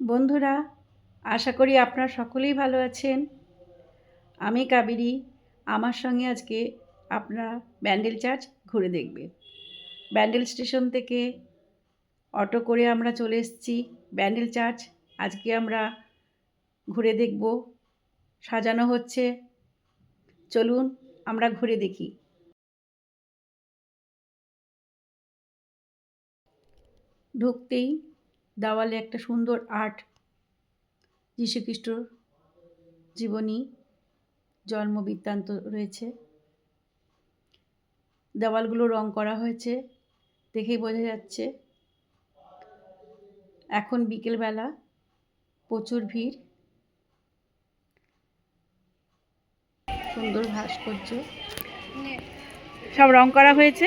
বন্ধুরা, আশা করি আপনারা সকলেই ভালো আছেন। আমি কাবেরী, আমার সঙ্গে আজকে আপনারা ব্যান্ডেল চার্চ ঘুরে দেখবে। ব্যান্ডেল স্টেশন থেকে অটো করে আমরা চলে এসেছি। ব্যান্ডেল চার্চ আজকে আমরা ঘুরে দেখব। সাজানো হচ্ছে। চলুন, আমরা ঘুরে দেখি। ঢুকতেই দেওয়ালে একটা সুন্দর আর্ট যীশুখ্রিস্টর জীবনী জন্ম বৃত্তান্ত রয়েছে। দেওয়ালগুলো রং করা হয়েছে দেখেই বোঝা যাচ্ছে। এখন বিকেলবেলা প্রচুর ভিড়। সুন্দর ভাস্কর্য। সব রং করা হয়েছে?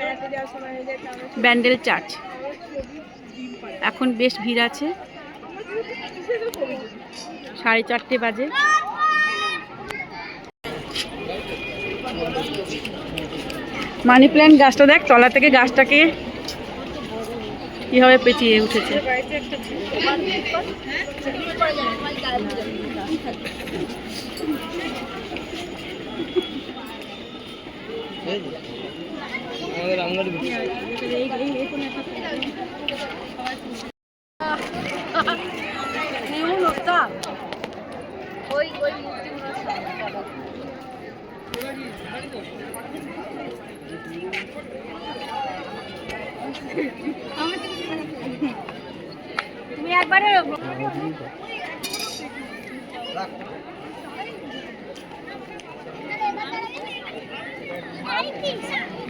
ব্যান্ডেল চার্চ। এখন বেশ ভিড় আছে। সাড়ে চারটে বাজে। মানি প্ল্যান্ট গাছটা দেখ, তলা থেকে গাছটাকে কীভাবে পেঁচিয়ে উঠেছে। ওই ওই তুমি একবারে